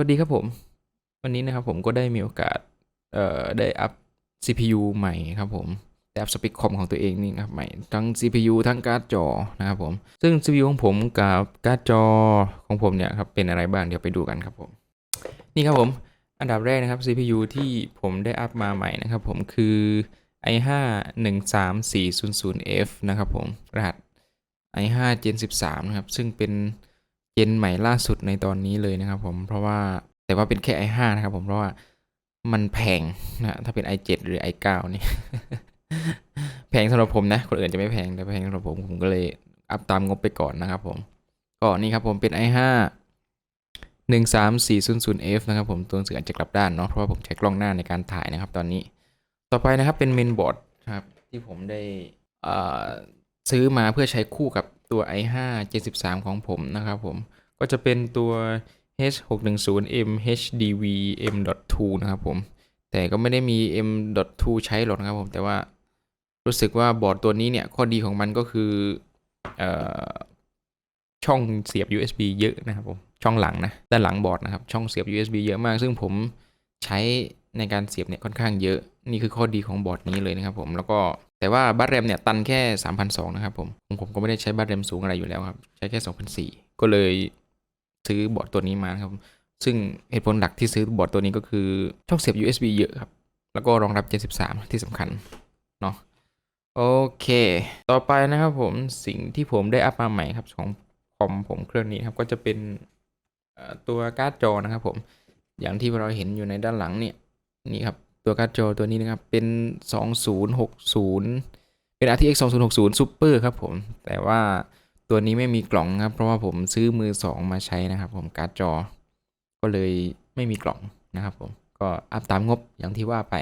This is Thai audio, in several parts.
วัสดีครับผม วันนี้นะครับผมก็ได้มีโอกาสเอ่อได้อัพ CPU ใหม่ครับผมได้อัพสเปคคอมของตัวเองนี่ครับใหม่ทั้ง CPU ทั้งการ์ดจอนะครับผม ซึ่ง CPU ของผมกับการ์ดจอของผมเนี่ยครับเป็นอะไรบ้างเดี๋ยวไปดูกันครับผม นี่ครับผม อันดับแรกนะครับ CPU ที่ผมได้อัพมาใหม่นะครับผมคือ i5 13400F นะครับผมรหัส i5 Gen 13 นะครับ ซึ่งเป็น จนใหม่ล่าสุดในตอนนี้เลยนะครับผมเพราะว่าแต่ว่าเป็นแค่ i5 นะครับผมเพราะว่ามันแพงนะถ้าเป็น i7 หรือ i9 นี่แพงสำหรับผมนะ คนอื่นจะไม่แพงแต่แพงสำหรับผมผมก็เลยอัพตามงบไปก่อนนะครับผมก็นี่ครับผมเป็น i5 13400F นะครับผมตัวหนังสืออาจจะกลับด้านเนาะเพราะว่าผมใช้กล้องหน้าในการถ่ายนะครับตอนนี้ต่อไปนะครับเป็นเมนบอร์ดครับที่ผมได้ซื้อมาเพื่อใช้คู่กับ ตัว i5 73 ของผมนะครับผม ก็จะเป็นตัว H610M HDV M.2 นะครับผม แต่ก็ไม่ได้มี M.2 ใช้หรอกนะครับผม แต่ว่ารู้สึกว่าบอร์ดตัวนี้เนี่ย ข้อดีของมันก็คืออช่องเสียบ USB เยอะนะครับผม ช่องหลังนะ ด้านหลังบอร์ดนะครับ ช่องเสียบ USB เยอะมาก ซึ่งผมใช้ในการเสียบเนี่ยค่อนข้างเยอะ นี่คือข้อดีของบอร์ดนี้เลยนะครับผม แล้วก็ แต่ว่าบัตรแรมเนี่ยตันแค่ 3,200 นะครับผม ผมก็ไม่ได้ใช้บัตรแรมสูงอะไรอยู่แล้วครับ ใช้แค่ 2,400 ก็เลยซื้อบอร์ดตัวนี้มาครับ ซึ่งเหตุผลหลักที่ซื้อบอร์ดตัวนี้ก็คือช่องเสียบ USB เยอะครับ แล้วก็รองรับ 73 ที่สำคัญเนาะโอเค ต่อไปนะครับผมสิ่งที่ผมได้อัพมาใหม่ครับของคอมผมเครื่องนี้ครับก็จะเป็นตัวการ์ดจอนะครับผมอย่างที่เราเห็นอยู่ในด้านหลังเนี่ยนี่ครับ ตัวการ์ดจอตัวนี้นะครับ เป็น 2060 เป็น RTX 2060 Super ครับผม แต่ว่าตัวนี้ไม่มีกล่องครับ เพราะว่าผมซื้อมือ 2 มาใช้นะครับผมการ์ดจอ ก็เลยไม่มีกล่องนะครับผม ก็อัพตามงบอย่างที่ว่าไป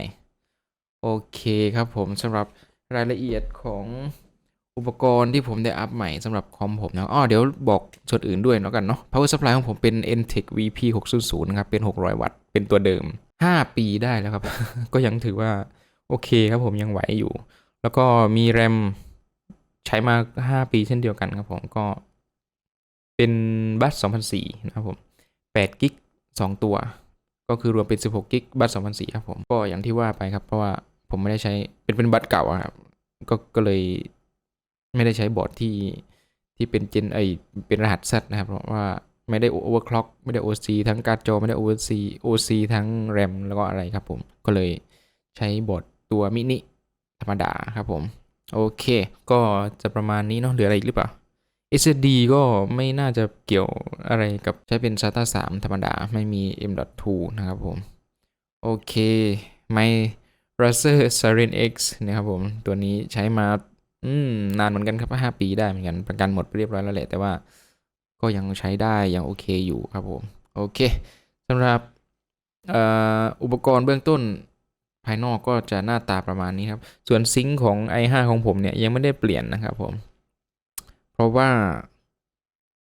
โอเคครับผมสำหรับรายละเอียดของอุปกรณ์ที่ผมได้อัพใหม่สำหรับคอมผมนะอ้อเดี๋ยวบอกส่วนอื่นด้วยแล้วกันเนาะ power supply ของผมเป็น Entech VP 600นะครับ เป็น 600 วัตต์ เป็นตัวเดิม 5ปีได้แล้วครับ ก็ยังถือว่าโอเคครับผมยังไหวอยู่ แล้วก็มีแรมใช้มา5ปีเช่นเดียวกันครับผมก็ เป็นบัส2004นสี่นะครับผม8กิก2ตัว ก็คือรวมเป็น16กิกบัส2004ครับผมก็อย่างที่ว่าไปครับ เพราะว่าผมไม่ได้ใช้เป็นเป็นบัตรเก่าครับก็ก็เลยไม่ได้ใช้บอร์ดที่ที่เป็นเจนไอเป็นรหัส Z นะครับ เพราะว่า ไม่ได้โอเวอร์คล็อกไม่ได้ OC ทั้งการ์ดจอไม่ได้ OC OC ทั้งแรมแล้วก็อะไรครับผม ก็เลยใช้บอร์ดตัวมินิธรรมดาครับผม โอเค ก็จะประมาณนี้เนาะเหลืออะไรอีกหรือเปล่า SSD ก็ไม่น่าจะเกี่ยวอะไรกับใช้เป็น SATA 3 ธรรมดา ไม่มี M.2 นะครับผม โอเคไม่ Razer Siren X นะครับผม ตัวนี้ใช้มา อืม นานเหมือนกันครับ 5 ปีได้เหมือนกัน ประกันหมดเรียบร้อยแล้วแหละ แต่ว่า ก็ยังใช้ได้ยังโอเคอยู่ครับผม โอเคสำหรับอุปกรณ์เบื้องต้นภายนอกก็จะหน้าตาประมาณนี้ครับ ส่วนซิงค์ของ i5 ของผมเนี่ยยังไม่ได้เปลี่ยนนะครับผม เพราะว่า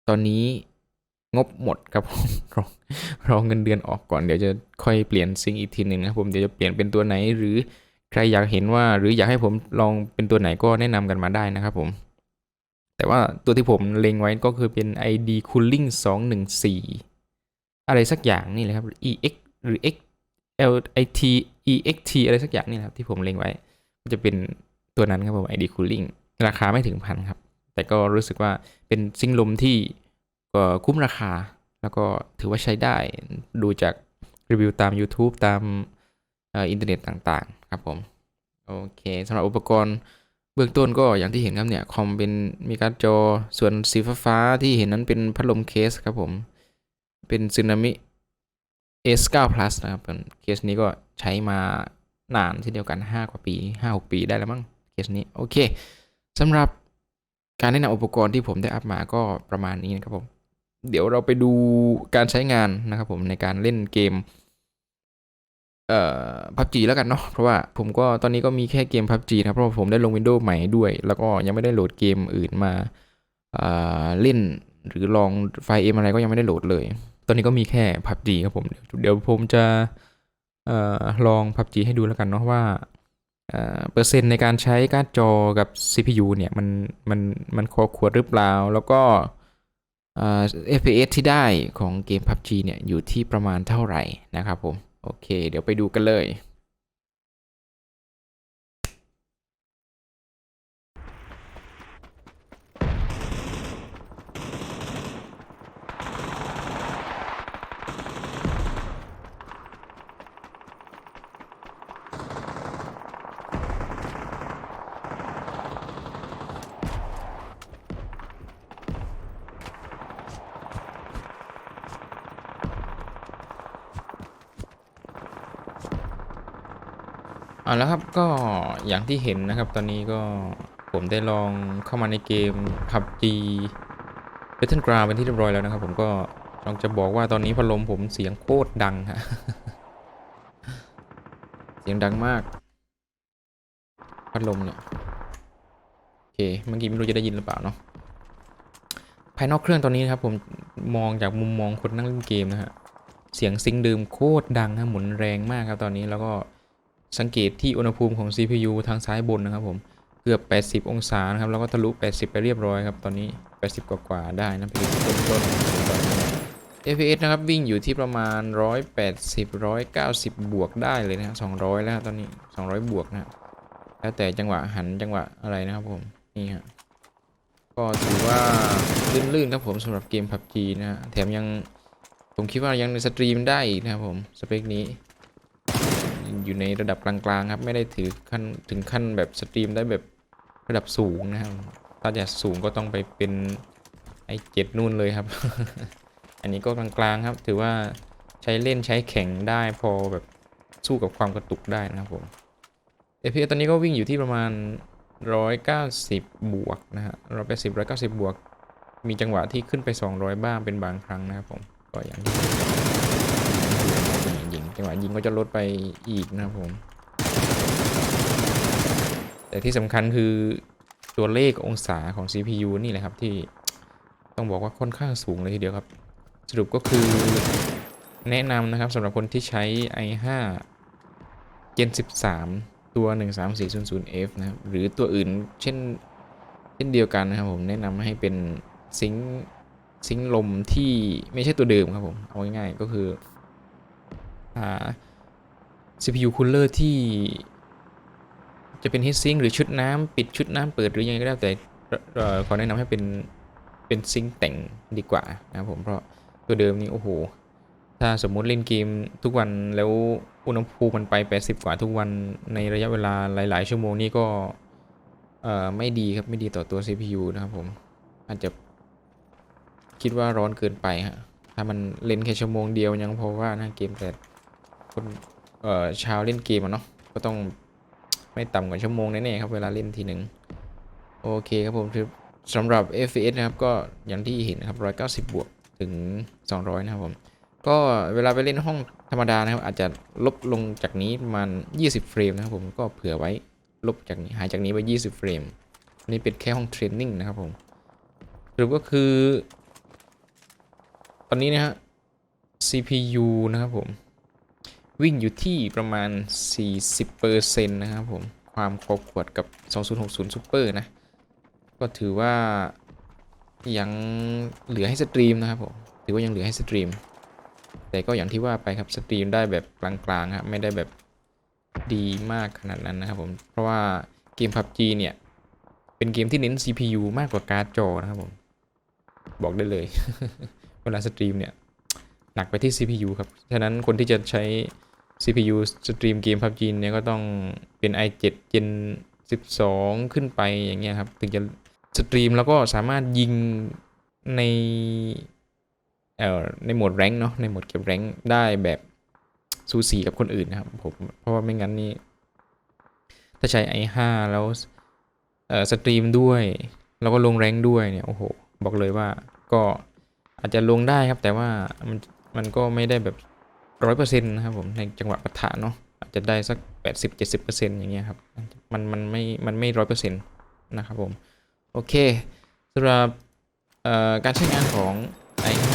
ตอนนี้งบหมดครับผมรอรอเงินเดือนออกก่อนเดี๋ยวจะค่อยเปลี่ยนซิงค์อีกทีหนึ่งนะครับผมเดี๋ยวจะเปลี่ยนเป็นตัวไหนหรือใครอยากเห็นว่าหรืออยากให้ผมลองเป็นตัวไหนก็แนะนำกันมาได้นะครับผม แต่ว่าตัวที่ผมเล็งไว้ก็คือเป็น ID Cooling 214 อะไรสักอย่างนี่แหละครับ EX หรือ X LIT EXT อะไรสักอย่างนี่แหละครับที่ผมเล็งไว้ ก็จะเป็นตัวนั้นครับผม ID Cooling ราคาไม่ถึงพันครับ แต่ก็รู้สึกว่าเป็นซิงลมที่ก็คุ้มราคา แล้วก็ถือว่าใช้ได้ดูจากรีวิวตาม YouTube ตามอินเทอร์เน็ตต่างๆ ครับผม โอเคสำหรับอุปกรณ์ เบื้องต้นก็อย่างที่เห็นครับเนี่ยคอมเป็นมีการ์ดจอส่วนสีฟ้าๆที่เห็นนั้นเป็นพัดลมเคสครับผม เป็นซึนามิ S9 Plus นะครับเป็นเคสนี้ก็ใช้มานานเช่นเดียวกัน 5 กว่าปี 5-6 ปีได้แล้วมั้งเคสนี้ โอเคสำหรับการแนะนำอุปกรณ์ที่ผมได้อัพมาก็ประมาณนี้นะครับผม เดี๋ยวเราไปดูการใช้งานนะครับผมในการเล่นเกม เอ่อพับจีแล้วกันเนาะเพราะว่าผมก็ตอนนี้ก็มีแค่เกมพับจีนะเพราะผมได้ลง Windows ใหม่ด้วย แล้วก็ยังไม่ได้โหลดเกมอื่นมาเล่นหรือลองไฟล์เอ็มอะไรก็ยังไม่ได้โหลดเลย ตอนนี้ก็มีแค่พับจีครับผม เดี๋ยวผมจะออลองพับจีให้ดูแล้วกันเนาะว่าเอ่อเปอร์เซ็นต์ในการใช้การ์ดจอกับ CPU เนี่ย มันมันมันคอควรหรือเปล่า แล้วก็เอ่อ FPS ที่ได้ของเกม PUBG เนี่ย อยู่ที่ประมาณเท่าไหร่นะครับผม โอเค เดี๋ยวไปดูกันเลย เอาแล้วครับก็อย่างที่เห็นนะครับตอนนี้ก็ผมได้ลองเข้ามาในเกม PUBG Battleground เป็นที่เรียบร้อยแล้วนะครับ ผมก็ลองจะบอกว่าตอนนี้พัดลมผมเสียงโคตรดังฮะเสียงดังมาก พัดลมเนี่ยโอเคเมื่อกี้ไม่รู้จะได้ยินหรือเปล่าเนาะภายนอกเครื่องตอนนี้นะครับ ผมมองจากมุมมองคนนั่งเล่นเกมนะฮะเสียงซิงเดิมโคตรดังนะหมุนแรงมากครับตอนนี้แล้วก็ สังเกตที่อุณหภูมิของ CPU ทางซ้ายบนนะครับผมเกือบ 80 องศานะครับแล้วก็ทะลุ 80 ไปเรียบร้อยครับตอนนี้ 80 กว่ากว่าๆได้นะพี่ต้นต้น FPS นะครับวิ่งอยู่ที่ประมาณ 180 190 บวกได้เลยนะฮะ200 แล้วตอนนี้ 200 บวกนะฮะแล้วแต่จังหวะหันจังหวะอะไรนะครับผมนี่ฮะก็ถือว่าลื่นๆครับผมสำหรับเกม PUBG นะฮะแถมยังผมคิดว่ายังสตรีมได้อีกนะครับผมสเปคนี้ อยู่ในระดับกลางๆครับ ไม่ได้ถือขั้นถึงขั้นแบบสตรีมได้แบบระดับสูงนะครับ ถ้าจะสูงก็ต้องไปเป็นไอเจ็ดนู่นเลยครับ อันนี้ก็กลางๆครับ ถือว่าใช้เล่นใช้แข่งได้พอแบบสู้กับความกระตุกได้นะครับผม FPS ตอนนี้ก็วิ่งอยู่ที่ประมาณ 190 บวกนะฮะ180 190 บวก มีจังหวะที่ขึ้นไป 200 บ้างเป็นบางครั้งนะครับผม ก็อย่างที่ จังหวะยิงก็จะลดไปอีกนะครับผม แต่ที่สำคัญคือตัวเลของศาของ CPU นี่แหละครับที่ต้องบอกว่าค่อนข้างสูงเลยทีเดียวครับ สรุปก็คือแนะนำนะครับสำหรับคนที่ใช้ i5 Gen 13 ตัว 13400F นะครับหรือตัวอื่นเช่นเช่นเดียวกันนะครับผมแนะนำให้เป็นซิงซิงลมที่ไม่ใช่ตัวเดิมครับผม เอาง่ายๆก็คือ หา CPU cooler ที่ จะเป็น heatsink หรือชุดน้ำปิดชุดน้ำเปิดหรือยังไงก็ได้แต่ขอแนะนำให้เป็นเป็นซิงค์แต่งดีกว่านะครับผมเพราะตัวเดิมนี่โอ้โห ถ้าสมมุติเล่นเกมทุกวันแล้วอุณหภูมิมันไป 80 กว่าทุกวันในระยะเวลาหลาย ๆ ชั่วโมงนี่ก็เอ่อไม่ดีครับไม่ดีต่อตัว CPU นะครับผม อาจจะคิดว่าร้อนเกินไปฮะถ้ามันเล่นแค่ชั่วโมงเดียวยังพอว่านะเกมแต่ คนเอ่อชาวเล่นเกมอะเนาะก็ต้องไม่ต่ำกว่าชั่วโมงแน่ๆครับเวลาเล่นทีหนึ่งโอเคครับผมคือสำหรับ FPS นะครับก็อย่างที่เห็นนะครับ 190 บวกถึง 200 นะครับผม ก็เวลาไปเล่นห้องธรรมดานะครับ อาจจะลบลงจากนี้ประมาณ 20 เฟรมนะครับผมก็เผื่อไว้ลบจากนี้หายจากนี้ไป 20 เฟรมนนี้เป็นแค่ห้องเทรนนิ่งนะครับผมสรุปก็คือ ตอนนี้นะฮะ CPU นะครับผม วิ่งอยู่ที่ประมาณ 40%นะครับผม ความครบขวดกับ 2060 Super นะ ก็ถือว่ายังเหลือให้สตรีมนะครับผม ถือว่ายังเหลือให้สตรีม แต่ก็อย่างที่ว่าไปครับสตรีมได้แบบกลางๆครับไม่ได้แบบดีมากขนาดนั้นนะครับผม เพราะว่าเกม PUBG เนี่ย เป็นเกมที่เน้น CPU มากกว่าการ์ดจอนะครับผม บอกได้เลย เวลาสตรีมเนี่ย หนักไปที่ CPU ครับ ฉะนั้นคนที่จะใช้ CPU สตรีมเกม PUBG เนี่ยก็ต้องเป็น i7 Gen 12 ขึ้นไปอย่างเงี้ยครับ ถึงจะสตรีมแล้วก็สามารถยิงในเอ่อในโหมดแรงค์เนาะในโหมดเก็บแรงค์ได้แบบสูสีกับคนอื่นนะครับผมเพราะว่าไม่งั้นนี่ถ้าใช้ i5 แล้วเอ่อสตรีมด้วย แล้วก็ลงแรงค์ด้วยเนี่ยโอ้โหบอกเลยว่าก็อาจจะลงได้ครับแต่ว่ามันมันก็ไม่ได้แบบ ร้อยเปอร์เซ็นต์นะครับผมในจังหวะปะทะเนาะอาจจะได้สักแปดสิบเจ็ดสิบเปอร์เซ็นต์อย่างเงี้ยครับมันมันไม่มันไม่ร้อยเปอร์เซ็นต์นะครับผมโอเคสำหรับการใช้งานของ i5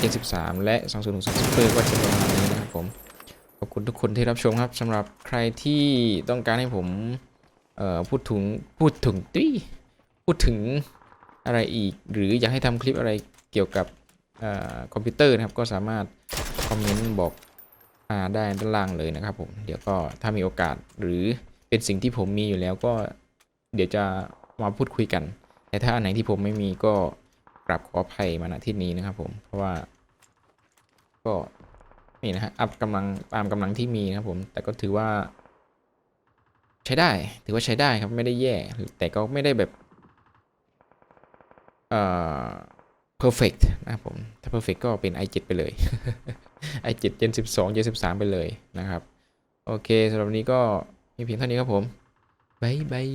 Gen 13และ 2063 Super ก็จะประมาณนี้นะครับผม ขอบคุณทุกคนที่รับชมครับสำหรับใครที่ต้องการให้ผมพูดถึงพูดถึงตุ้พูดถึงอะไรอีก หรืออยากให้ทำคลิปอะไรเกี่ยวกับอคอมพิวเตอร์นะครับ ก็สามารถ อมเมนต์บอกอ่าได้ด้านล่างเลยนะครับผมเดี๋ยวก็ถ้ามีโอกาสหรือเป็นสิ่งที่ผมมีอยู่แล้วก็เดี๋ยวจะมาพูดคุยกัน แต่ถ้าอันไหนที่ผมไม่มีก็กราบขออภัยมาณที่นี้นะครับผมเพราะว่า ก็นี่นะฮะอัพกำลังตามกำลังที่มีนะครับผม แต่ก็ถือว่า ใช้ได้ ถือว่าใช้ได้ครับไม่ได้แย่ แต่ก็ไม่ได้แบบเอ่อ perfect นะครับผม ถ้า perfect ก็เป็น i7 ไปเลย ไอจิตเจนสิบสองเจนสิบสามไปเลยนะครับ โอเคสำหรับนนี้ก็มีเพียงเท่านี้ครับผมบายบาย